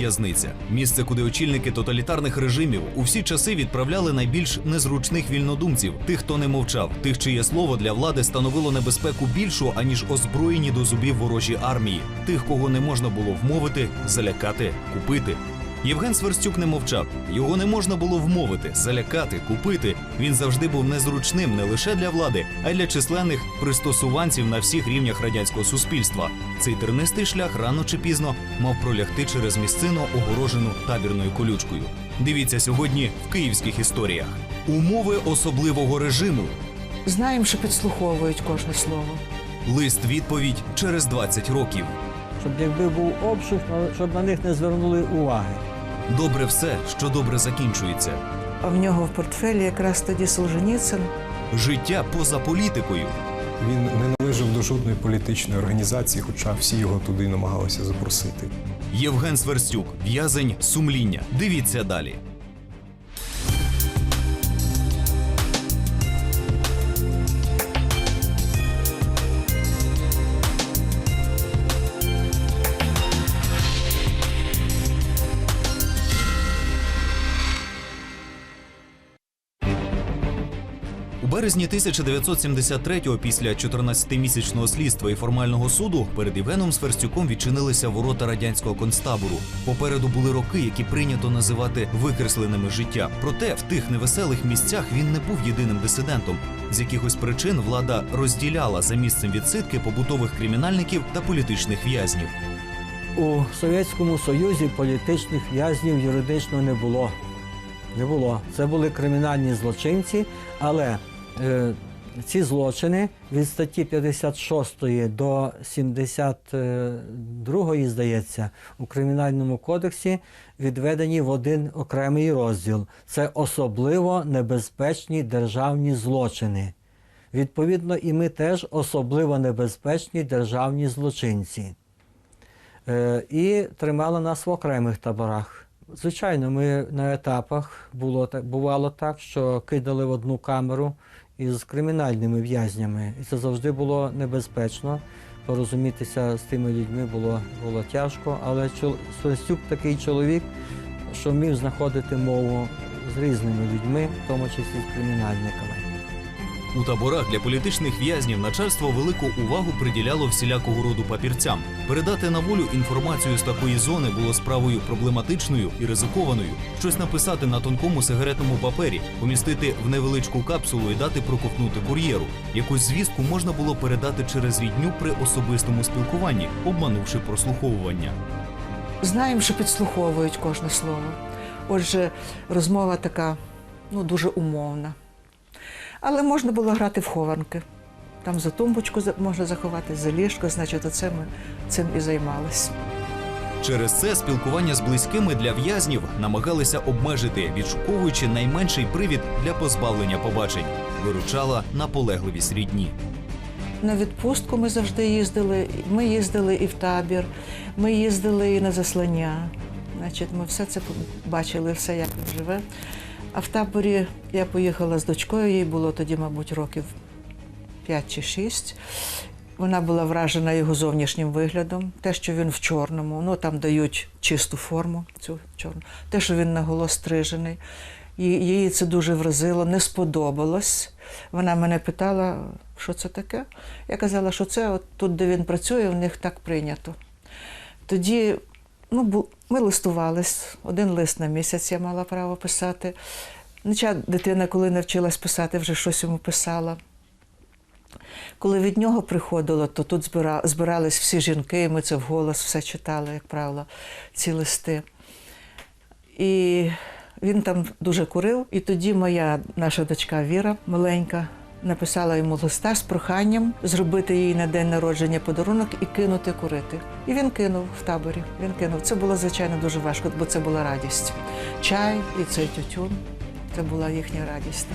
в'язниця місце, куди очільники тоталітарних режимів у всі часи відправляли найбільш незручних вільнодумців, тих, хто не мовчав, тих, чиє слово для влади становило небезпеку більшу, аніж озброєні до зубів ворожі армії, тих, кого не можна було вмовити, залякати, купити. Євген Сверстюк не мовчав. Його не можна було вмовити, залякати, купити. Він завжди був незручним не лише для влади, а й для численних пристосуванців на всіх рівнях радянського суспільства. Цей тернистий шлях рано чи пізно мав пролягти через місцину, огорожену табірною колючкою. Дивіться сьогодні в київських історіях. Умови особливого режиму. Знаємо, що підслуховують кожне слово. Лист відповідь через 20 років. Щоб якби був обшук, щоб на них не звернули уваги. Добре все, що добре закінчується. А в нього в портфелі якраз тоді Солженіцин. Життя поза політикою. Він не належав до жодної політичної організації, хоча всі його туди намагалися запросити. Євген Сверстюк, в'язень сумління. Дивіться далі. Березні 1973-го, після 14-місячного слідства і формального суду, перед Євгеном Сверстюком відчинилися ворота радянського концтабору. Попереду були роки, які прийнято називати викресленими життя. Проте в тих невеселих місцях він не був єдиним дисидентом. З якихось причин влада розділяла за місцем відсидки побутових кримінальників та політичних в'язнів. У Совєтському Союзі політичних в'язнів юридично не було. Не було. Це були кримінальні злочинці, але ці злочини від статті 56 до 72, здається, у Кримінальному кодексі відведені в один окремий розділ. Це особливо небезпечні державні злочини. Відповідно, і ми теж особливо небезпечні державні злочинці. Е, і тримали нас в окремих таборах. Звичайно, ми на етапах було бувало так, що кидали в одну камеру із кримінальними в'язнями. І це завжди було небезпечно. Порозумітися з тими людьми було, було тяжко, але Свистюк такий чоловік, що вмів знаходити мову з різними людьми, в тому числі з кримінальниками. У таборах для політичних в'язнів начальство велику увагу приділяло всілякого роду папірцям. Передати на волю інформацію з такої зони було справою проблематичною і ризикованою. Щось написати на тонкому сигаретному папері, помістити в невеличку капсулу і дати проковтнути кур'єру. Якусь звістку можна було передати через рідню при особистому спілкуванні, обманувши прослуховування. Знаємо, що підслуховують кожне слово. Отже, розмова така ну, дуже умовна. Але можна було грати в хованки. Там за тумбочку можна заховати, за ліжко, значить, оце ми цим і займалися. Через це спілкування з близькими для в'язнів намагалися обмежити, відшуковуючи найменший привід для позбавлення побачень. Виручала наполегливість рідні. На відпустку ми завжди їздили. Ми їздили і в табір, ми їздили і на заслання. Значить, ми все це бачили, все як він живе. А в таборі я поїхала з дочкою, їй було тоді, мабуть, років 5 чи 6. Вона була вражена його зовнішнім виглядом, те, що він в чорному, ну там дають чисту форму, цю чорну, те, що він наголо стрижений. Її це дуже вразило, не сподобалось. Вона мене питала, що це таке. Я казала, що це от тут, де він працює, в них так прийнято. Тоді ну, ми листувались, один лист на місяць я мала право писати. Хоча дитина, коли навчилась писати, вже щось йому писала. Коли від нього приходило, то тут збирались всі жінки, і ми це вголос все читали, як правило, ці листи. І він там дуже курив. І тоді моя наша дочка Віра, маленька, написала йому листа з проханням зробити їй на день народження подарунок і кинути курити. І він кинув в таборі. Він кинув. Це було, звичайно, дуже важко, бо це була радість. Чай і цей тютюн це була їхня радість.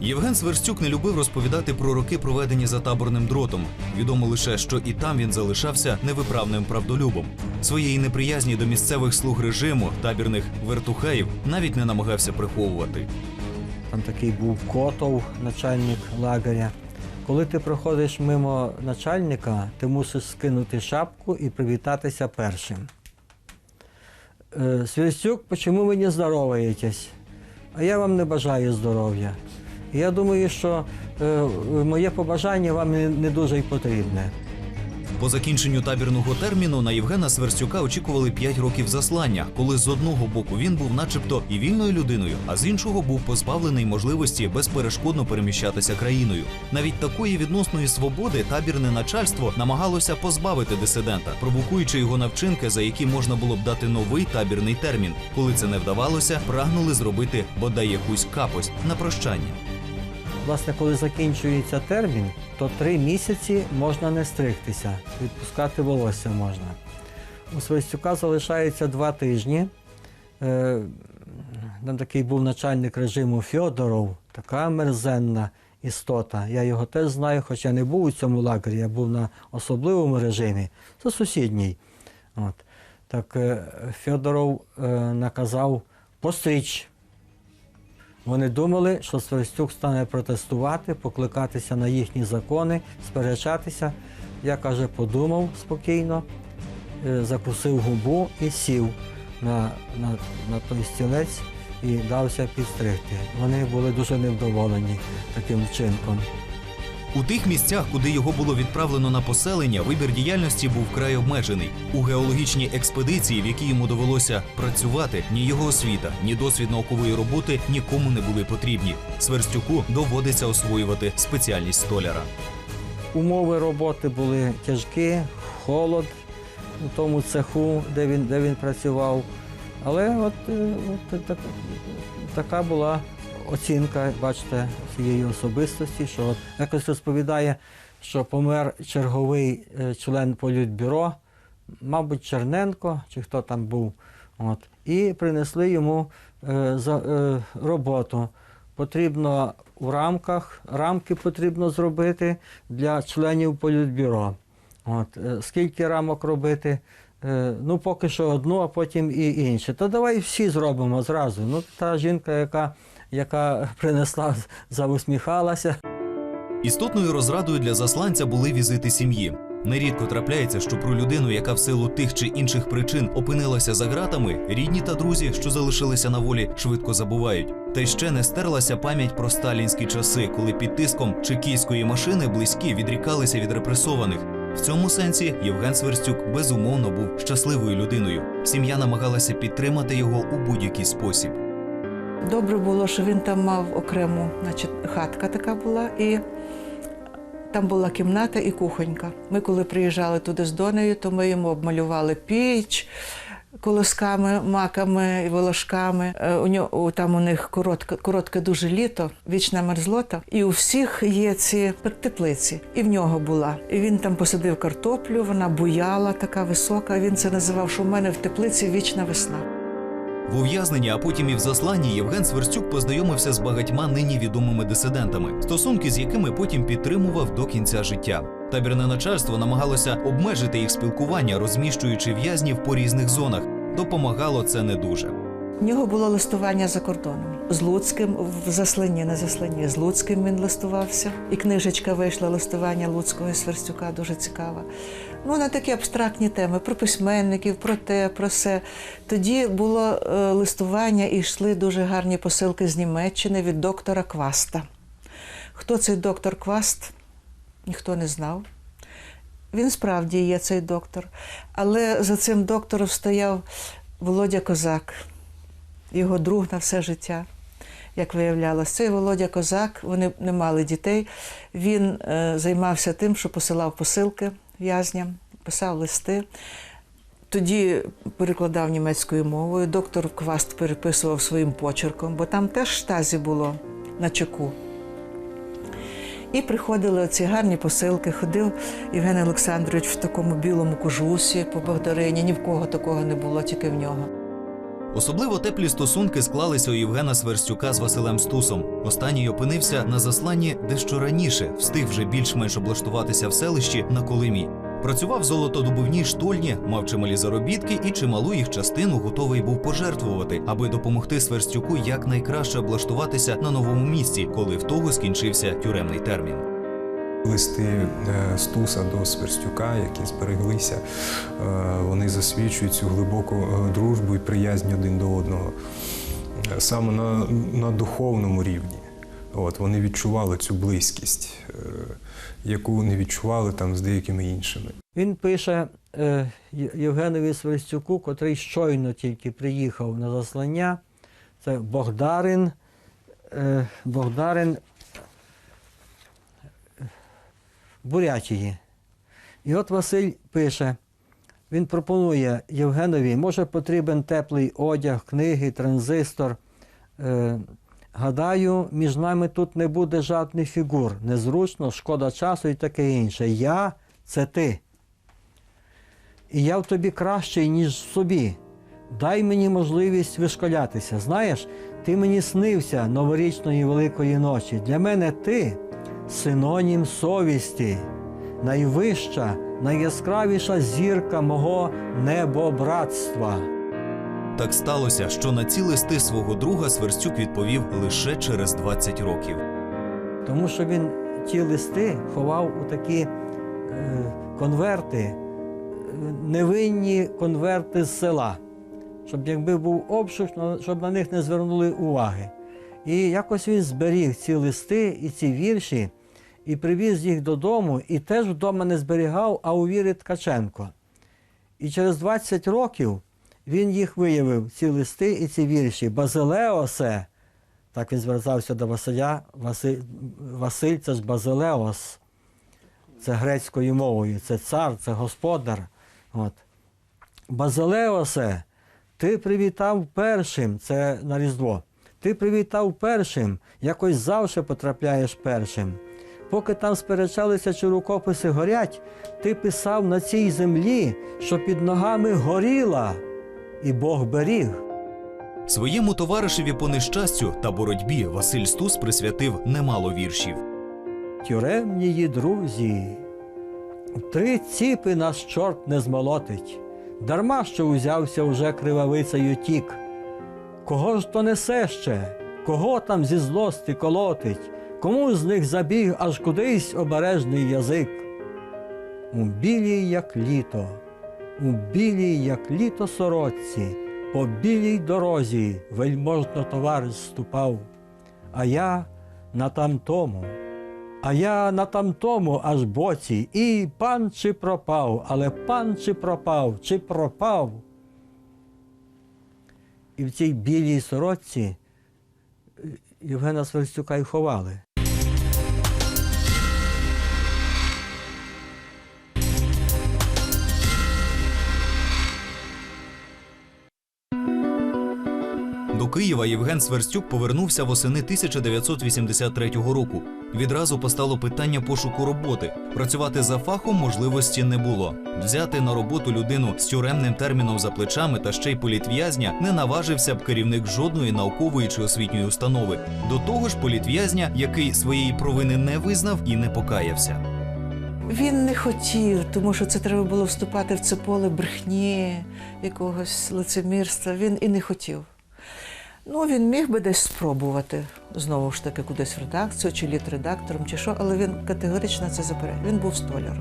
Євген Сверстюк не любив розповідати про роки, проведені за таборним дротом. Відомо лише, що і там він залишався невиправним правдолюбом. Своєї неприязні до місцевих слуг режиму, табірних вертухаїв, навіть не намагався приховувати. Там такий був Котов, начальник лагеря. Коли ти проходиш мимо начальника, ти мусиш скинути шапку і привітатися першим. Е, Сверстюк, чому ви не здороваєтесь? А я вам не бажаю здоров'я. Я думаю, що е, моє побажання вам не дуже й потрібне. По закінченню табірного терміну на Євгена Сверстюка очікували 5 років заслання, коли з одного боку він був начебто і вільною людиною, а з іншого був позбавлений можливості безперешкодно переміщатися країною. Навіть такої відносної свободи табірне начальство намагалося позбавити дисидента, провокуючи його на вчинки, за які можна було б дати новий табірний термін. Коли це не вдавалося, прагнули зробити бодай якусь капость на прощання. Власне, коли закінчується термін, то три місяці можна не стригтися, відпускати волосся можна. У Свистюка залишається два тижні. Е, Там такий був начальник режиму Фьодоров, така мерзенна істота. Я його теж знаю, хоча не був у цьому лагері, я був на особливому режимі, це сусідній. От. Так е, Фьодоров е, наказав постріч вони думали, що Сверстюк стане протестувати, покликатися на їхні закони, сперечатися. Я каже, подумав спокійно, е, закусив губу і сів на, на, на той стілець і дався підстригти. Вони були дуже невдоволені таким вчинком. У тих місцях, куди його було відправлено на поселення, вибір діяльності був вкрай обмежений. У геологічній експедиції, в якій йому довелося працювати, ні його освіта, ні досвід наукової роботи нікому не були потрібні. Сверстюку доводиться освоювати спеціальність столяра. Умови роботи були тяжкі, холод у тому цеху, де він, де він працював. Але от, е, от так, така була оцінка, бачите, цієї особистості, що от якось розповідає, що помер черговий е, член політбюро, мабуть, Черненко, чи хто там був. От, і принесли йому е, за, е, роботу. Потрібно в рамках, рамки потрібно зробити для членів політбюро. От, е, скільки рамок робити? Е, ну, поки що одну, а потім і інше. То давай всі зробимо зразу. Ну, та жінка, яка, яка принесла, заусміхалася. Істотною розрадою для засланця були візити сім'ї. Нерідко трапляється, що про людину, яка в силу тих чи інших причин опинилася за ґратами, рідні та друзі, що залишилися на волі, швидко забувають. Та й ще не стерлася пам'ять про сталінські часи, коли під тиском чекійської машини близькі відрікалися від репресованих. В цьому сенсі Євген Сверстюк безумовно був щасливою людиною. Сім'я намагалася підтримати його у будь-який спосіб. Добре було, що він там мав окрему, значить, хатка така була, і там була кімната і кухонька. Ми, коли приїжджали туди з Донею, то ми йому обмалювали піч колосками, маками і волошками. Е, У нього там у них коротке, коротке дуже літо, вічна мерзлота. І у всіх є ці теплиці. І в нього була. І він там посадив картоплю, вона буяла, така висока. Він це називав, що в мене в теплиці вічна весна. В ув'язненні, а потім і в засланні Євген Сверстюк познайомився з багатьма нині відомими дисидентами, стосунки з якими потім підтримував до кінця життя. Табірне начальство намагалося обмежити їх спілкування, розміщуючи в'язнів по різних зонах. Допомагало це не дуже. У нього було листування за кордоном. З Луцьким в засланні, не засланні, з Луцьким він листувався. І книжечка вийшла листування Луцького і Сверстюка, дуже цікава. Ну, на такі абстрактні теми про письменників, про те, про все. Тоді було е, листування і йшли дуже гарні посилки з Німеччини від доктора Кваста. Хто цей доктор Кваст? Ніхто не знав. Він справді є цей доктор. Але за цим доктором стояв Володя Козак, його друг на все життя. Як виявлялося, цей Володя Козак, вони не мали дітей. Він е, займався тим, що посилав посилки в'язням, писав листи. Тоді перекладав німецькою мовою. Доктор Кваст переписував своїм почерком, бо там теж штазі було на чеку. І приходили оці гарні посилки. Ходив Євген Олександрович в такому білому кожусі по Богдарині. Ні в кого такого не було, тільки в нього. Особливо теплі стосунки склалися у Євгена Сверстюка з Василем Стусом. Останній опинився на засланні дещо раніше, встиг вже більш-менш облаштуватися в селищі на Колимі. Працював в золотодобувній штольні, мав чималі заробітки і чималу їх частину готовий був пожертвувати, аби допомогти Сверстюку якнайкраще облаштуватися на новому місці, коли в того скінчився тюремний термін. Листи е, Стуса до Сверстюка, які збереглися, е, вони засвідчують цю глибоку е, дружбу і приязнь один до одного. Саме на, на духовному рівні. От, вони відчували цю близькість, яку не відчували там з деякими іншими. Він пише Євгенові Сверстюку, котрий щойно тільки приїхав на заслання. Це Богдарин. Богдарин е, Бурятії. І от Василь пише, він пропонує Євгенові, може потрібен теплий одяг, книги, транзистор. Е, гадаю, між нами тут не буде жодних фігур. Незручно, шкода часу і таке інше. Я це ти. І я в тобі кращий, ніж в собі. Дай мені можливість вишколятися. Знаєш, ти мені снився новорічної великої ночі. Для мене ти синонім совісті, найвища, найяскравіша зірка мого небобратства. Так сталося, що на ці листи свого друга Сверстюк відповів лише через 20 років. Тому що він ті листи ховав у такі е, конверти, е, невинні конверти з села, щоб якби був обшук, щоб на них не звернули уваги. І якось він зберіг ці листи і ці вірші, і привіз їх додому, і теж вдома не зберігав, а у Віри Ткаченко. І через 20 років він їх виявив, ці листи і ці вірші. Базилеосе, так він звертався до Василя. Василь, Василь це ж Базилеос, це грецькою мовою, це цар, це господар. От. Базилеосе, ти привітав першим, це на Різдво. Ти привітав першим, якось завжди потрапляєш першим. Поки там сперечалися, чи рукописи горять, ти писав на цій землі, що під ногами горіла, і Бог беріг. Своєму товаришеві по нещастю та боротьбі Василь Стус присвятив немало віршів. Тюремнії друзі, три ціпи нас чорт не змолотить, дарма що узявся уже кривавицею тік. Кого ж то несе ще, кого там зі злости колотить, кому з них забіг аж кудись обережний язик? У білій, як літо, у білій, як літо сорочці, по білій дорозі вельможно товариш ступав, а я на тамтому. А я на тамтому аж боці, і пан чи пропав, але пан чи пропав, чи пропав. І в цій білій сорочці е, Євгена Сверстюка й ховали. До Києва Євген Сверстюк повернувся восени 1983 року. Відразу постало питання пошуку роботи. Працювати за фахом можливості не було. Взяти на роботу людину з тюремним терміном за плечами та ще й політв'язня не наважився б керівник жодної наукової чи освітньої установи. До того ж, політв'язня, який своєї провини не визнав і не покаявся. Він не хотів, тому що це треба було вступати в це поле брехні, якогось лицемірства. Він і не хотів. Ну, він міг би десь спробувати знову ж таки кудись в редакцію, чи літредактором, чи що, але він категорично це заперечив. Він був столяр.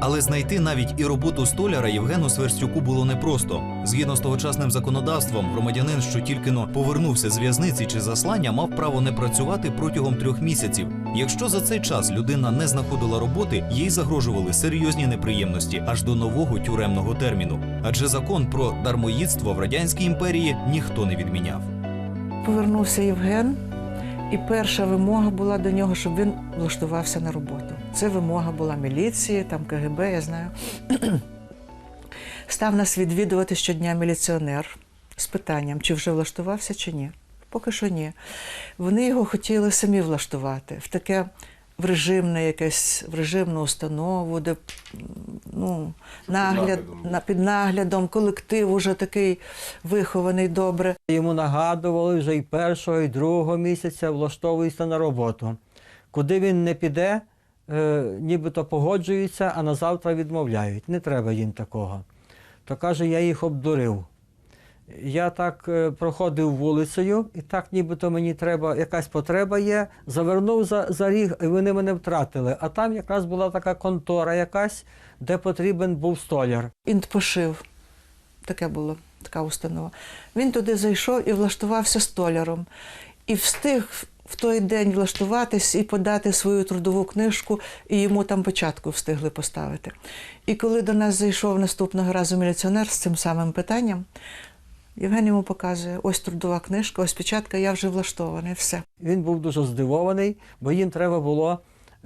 Але знайти навіть і роботу столяра Євгену Сверстюку було непросто. Згідно з тогочасним законодавством, громадянин, що тільки но повернувся з в'язниці чи заслання, мав право не працювати протягом трьох місяців. Якщо за цей час людина не знаходила роботи, їй загрожували серйозні неприємності аж до нового тюремного терміну. Адже закон про дармоїдство в радянській імперії ніхто не відміняв. Повернувся Євген, і перша вимога була до нього, щоб він влаштувався на роботу. Це вимога була міліції, там КГБ, я знаю. Став нас відвідувати щодня міліціонер з питанням, чи вже влаштувався, чи ні. Поки що ні. Вони його хотіли самі влаштувати в таке в режимне якесь, в режимну установу, де ну, нагляд, наглядом. на, під наглядом, колектив уже такий вихований добре. Йому нагадували вже і першого, і другого місяця влаштовується на роботу. Куди він не піде, е, нібито погоджуються, а на завтра відмовляють. Не треба їм такого. То каже, я їх обдурив. Я так е, проходив вулицею, і так нібито мені треба, якась потреба є. Завернув за, за ріг, і вони мене втратили. А там якраз була така контора якась, де потрібен був столяр. Інтпошив. Таке було, така установа. Він туди зайшов і влаштувався столяром. І встиг в той день влаштуватись і подати свою трудову книжку, і йому там початку встигли поставити. І коли до нас зайшов наступного разу міліціонер з цим самим питанням, Євген йому показує: ось трудова книжка, ось печатка, я вже влаштований, все. Він був дуже здивований, бо їм треба було,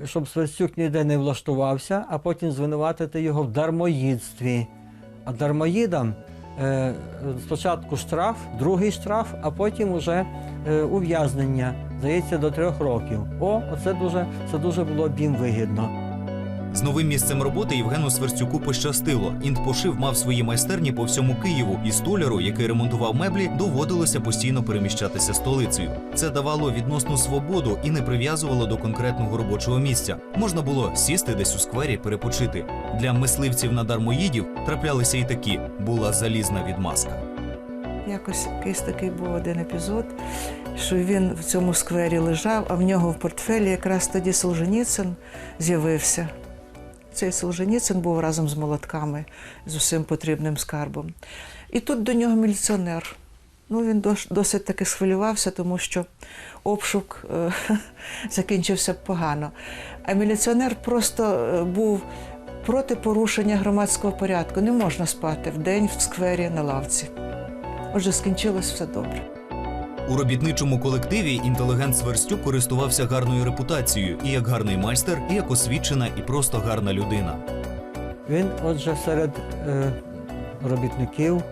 щоб Сверстюк ніде не влаштувався, а потім звинуватити його в дармоїдстві. А дармоїдам е, спочатку штраф, другий штраф, а потім уже е, ув'язнення, здається, до трьох років. О, оце дуже, це дуже було б їм вигідно. З новим місцем роботи Євгену Сверстюку пощастило. Інтпошив мав свої майстерні по всьому Києву, і столяру, який ремонтував меблі, доводилося постійно переміщатися столицею. Це давало відносну свободу і не прив'язувало до конкретного робочого місця. Можна було сісти десь у сквері, перепочити. Для мисливців на дармоїдів траплялися і такі була залізна відмазка. Якось якийсь такий був один епізод, що він в цьому сквері лежав, а в нього в портфелі якраз тоді Солженіцин з'явився. Цей Солженіцин був разом з молотками, з усім потрібним скарбом. І тут до нього міліціонер. Ну, він досить таки схвилювався, тому що обшук е, закінчився погано. А міліціонер просто е, був проти порушення громадського порядку. Не можна спати вдень в сквері на лавці. Отже, скінчилось все добре. У робітничому колективі інтелігент Сверстюк користувався гарною репутацією і як гарний майстер, і як освічена і просто гарна людина. Він, отже, серед е, робітників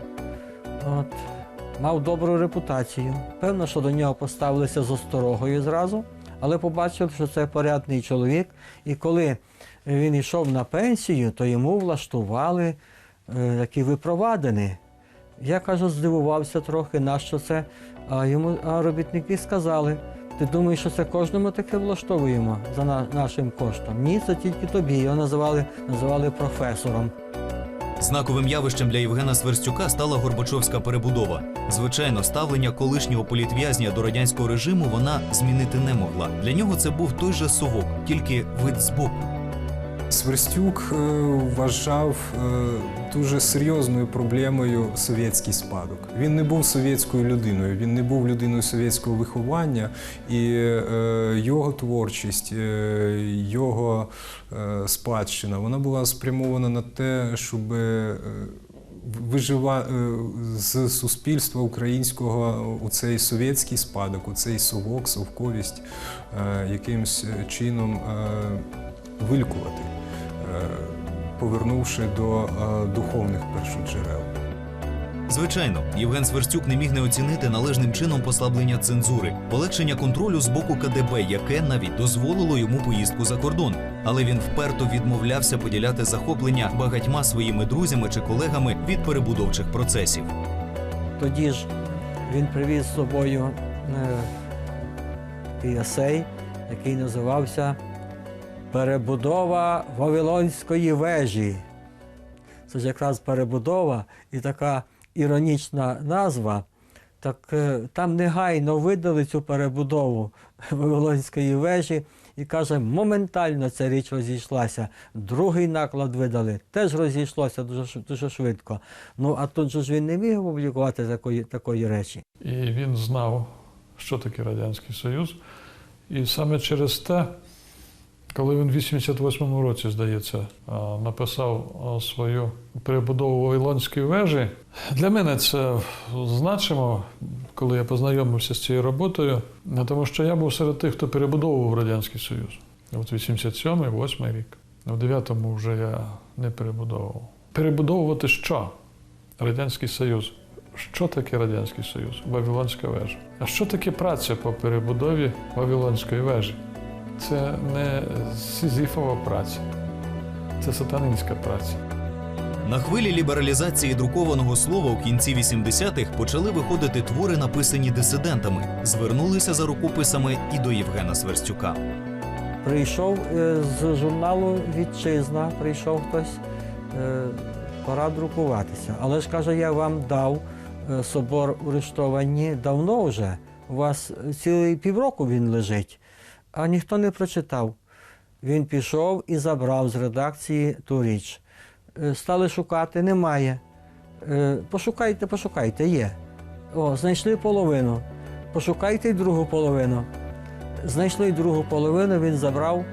от, мав добру репутацію. Певно, що до нього поставилися з осторогою зразу, але побачив, що це порядний чоловік. І коли він йшов на пенсію, то йому влаштували е, такі випровадини. Я кажу, здивувався трохи, нащо це. А йому а робітники сказали: ти думаєш, що це кожному таке влаштовуємо за на- нашим коштом? Ні, це тільки тобі. Його називали, називали професором. Знаковим явищем для Євгена Сверстюка стала Горбачовська перебудова. Звичайно, ставлення колишнього політв'язня до радянського режиму вона змінити не могла. Для нього це був той же совок, тільки вид збоку. Сверстюк е, вважав е, дуже серйозною проблемою совєтський спадок. Він не був совєтською людиною, він не був людиною совєтського виховання, і е, його творчість, е, його е, спадщина вона була спрямована на те, щоб е, вижива е, з суспільства українського у цей совєтський спадок, у цей совок, совковість е, якимось чином е, вилікувати, е, повернувши до е, духовних першоджерел. Звичайно, Євген Сверстюк не міг не оцінити належним чином послаблення цензури, полегшення контролю з боку КДБ, яке навіть дозволило йому поїздку за кордон. Але він вперто відмовлявся поділяти захоплення багатьма своїми друзями чи колегами від перебудовчих процесів. Тоді ж він привіз з собою е, есей, який називався Перебудова Вавилонської вежі. Це ж якраз перебудова і така іронічна назва. Так е, там негайно видали цю перебудову Вавилонської вежі і каже, моментально ця річ розійшлася. Другий наклад видали, теж розійшлося дуже, дуже швидко. Ну а тут же ж він не міг опублікувати такої, такої речі. І він знав, що таке Радянський Союз. І саме через те, коли він в 88-му році, здається, написав свою перебудову Вавилонської вежі, для мене це значимо, коли я познайомився з цією роботою, тому що я був серед тих, хто перебудовував Радянський Союз. От 87-й, 8 рік. В 9-му вже я не перебудовував. Перебудовувати що? Радянський Союз. Що таке Радянський Союз? Вавилонська вежа. А що таке праця по перебудові Вавилонської вежі? Це не сізіфова праця, це сатанинська праця. На хвилі лібералізації друкованого слова у кінці 80-х почали виходити твори, написані дисидентами, звернулися за рукописами і до Євгена Сверстюка. Прийшов е, з журналу Вітчизна, прийшов хтось, е, пора друкуватися. Але ж каже, я вам дав е, собор урештовані давно вже. У вас цілий півроку він лежить, а ніхто не прочитав. Він пішов і забрав з редакції ту річ. Е, Стали шукати, немає. Е, Пошукайте, пошукайте, є. О, знайшли половину. Пошукайте й другу половину. Знайшли й другу половину, він забрав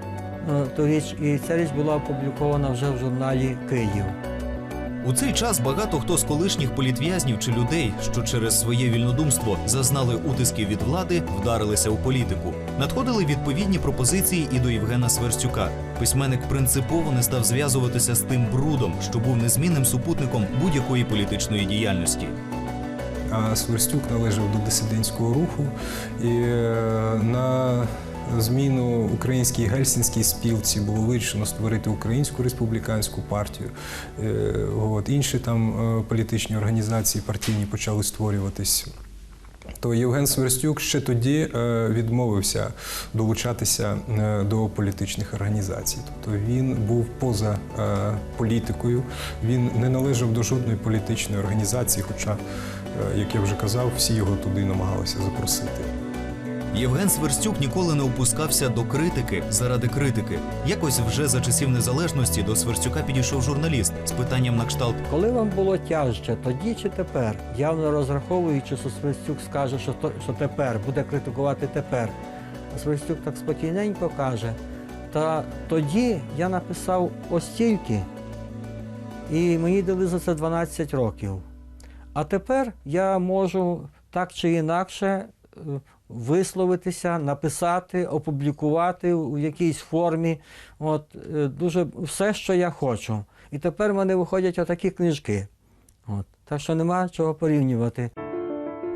е, ту річ, і ця річ була опублікована вже в журналі Київ. У цей час багато хто з колишніх політв'язнів чи людей, що через своє вільнодумство зазнали утисків від влади, вдарилися у політику. Надходили відповідні пропозиції і до Євгена Сверстюка. Письменник принципово не став зв'язуватися з тим брудом, що був незмінним супутником будь-якої політичної діяльності. А Сверстюк належав до дисидентського руху і е, на зміну українській гельсінській спілці було вирішено створити українську республіканську партію. Е, От інші там е, політичні організації партійні почали створюватись. То Євген Сверстюк ще тоді е, відмовився долучатися до політичних організацій. Тобто він був поза політикою, він не належав до жодної політичної організації, хоча, як я вже казав, всі його туди намагалися запросити. Євген Сверстюк ніколи не опускався до критики заради критики. Якось вже за часів незалежності до Сверстюка підійшов журналіст з питанням на кшталт Коли вам було тяжче, тоді чи тепер, явно розраховуючи, що Свистюк скаже, що, то, що тепер, буде критикувати тепер. А Свистюк так спокійненько каже, та тоді я написав ось стільки, і мені дали за це 12 років. А тепер я можу так чи інакше висловитися, написати, опублікувати у якійсь формі. От, е, дуже все, що я хочу. І тепер в мене виходять отакі книжки. От. Так що нема чого порівнювати.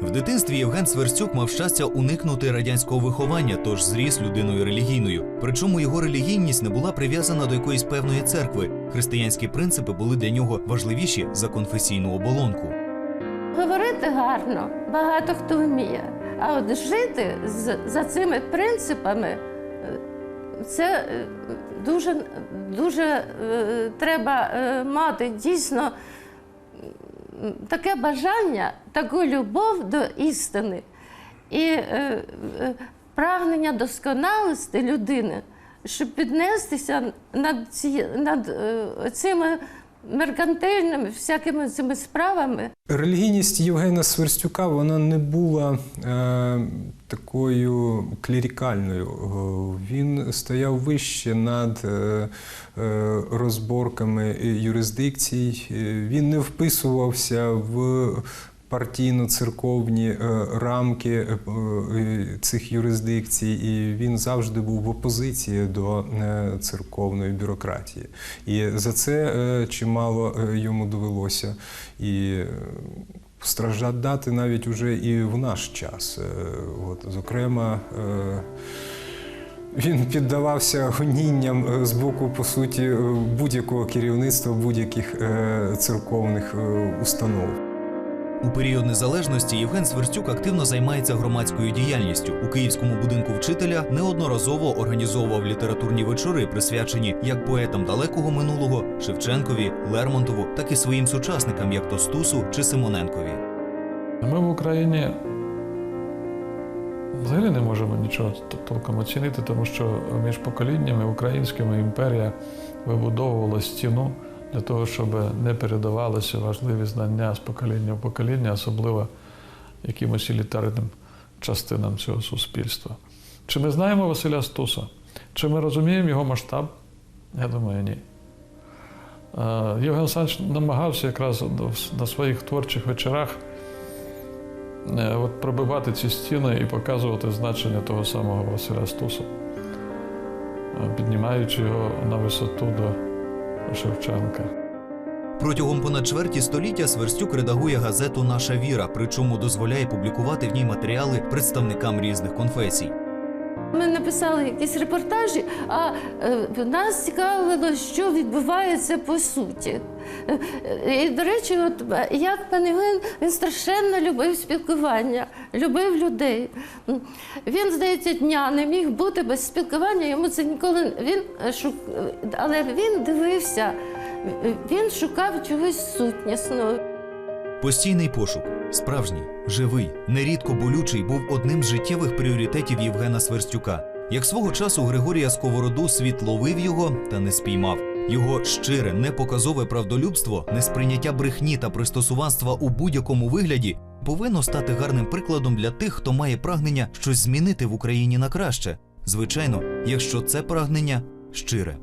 В дитинстві Євген Сверстюк мав щастя уникнути радянського виховання, тож зріс людиною релігійною. Причому його релігійність не була прив'язана до якоїсь певної церкви. Християнські принципи були для нього важливіші за конфесійну оболонку. Говорити гарно багато хто вміє, а от жити за цими принципами е, це е, дуже, дуже е, треба мати. Дійсно таке бажання, таку любов до істини і прагнення досконалості людини, щоб піднестися над, ці, над цими меркантильними всякими цими справами. Релігійність Євгена Сверстюка вона не була е, такою клерікальною. Е, Він стояв вище над е, е, розборками юрисдикцій. Він не вписувався в партійно-церковні е, рамки е, е, цих юрисдикцій, і він завжди був в опозиції до церковної бюрократії. І за це чимало йому довелося і страждати навіть уже і в наш час. От, зокрема, він піддавався гонінням з боку, по суті, будь-якого керівництва будь-яких церковних установ. У період незалежності Євген Сверстюк активно займається громадською діяльністю. У київському будинку вчителя неодноразово організовував літературні вечори, присвячені як поетам далекого минулого Шевченкові, Лермонтову, так і своїм сучасникам, як то Стусу чи Симоненкові. Ми в Україні взагалі не можемо нічого толком оцінити, тому що між поколіннями українськими імперія вибудовувала стіну для того, щоб не передавалися важливі знання з покоління в покоління, особливо якимось елітарним частинам цього суспільства. Чи ми знаємо Василя Стуса? Чи ми розуміємо його масштаб? Я думаю, ні. Е, Євген Олександрович намагався якраз на своїх творчих вечорах е, пробивати ці стіни і показувати значення того самого Василя Стуса, е, піднімаючи його на висоту до Шевченка. Протягом понад чверті століття Сверстюк редагує газету Наша віра, причому дозволяє публікувати в ній матеріали представникам різних конфесій. Ми написали якісь репортажі, а е, нас цікавило, що відбувається по суті. Е, е, І, до речі, от як пан Євген, він страшенно любив спілкування, любив людей. Він, здається, дня не міг бути без спілкування. Йому це ніколи він шук... але він дивився, він шукав чогось сутнісного. Постійний пошук, справжній, живий, нерідко болючий, був одним з життєвих пріоритетів Євгена Сверстюка. Як свого часу Григорія Сковороду світ ловив його та не спіймав. Його щире, непоказове правдолюбство, несприйняття брехні та пристосуванства у будь-якому вигляді повинно стати гарним прикладом для тих, хто має прагнення щось змінити в Україні на краще. Звичайно, якщо це прагнення щире.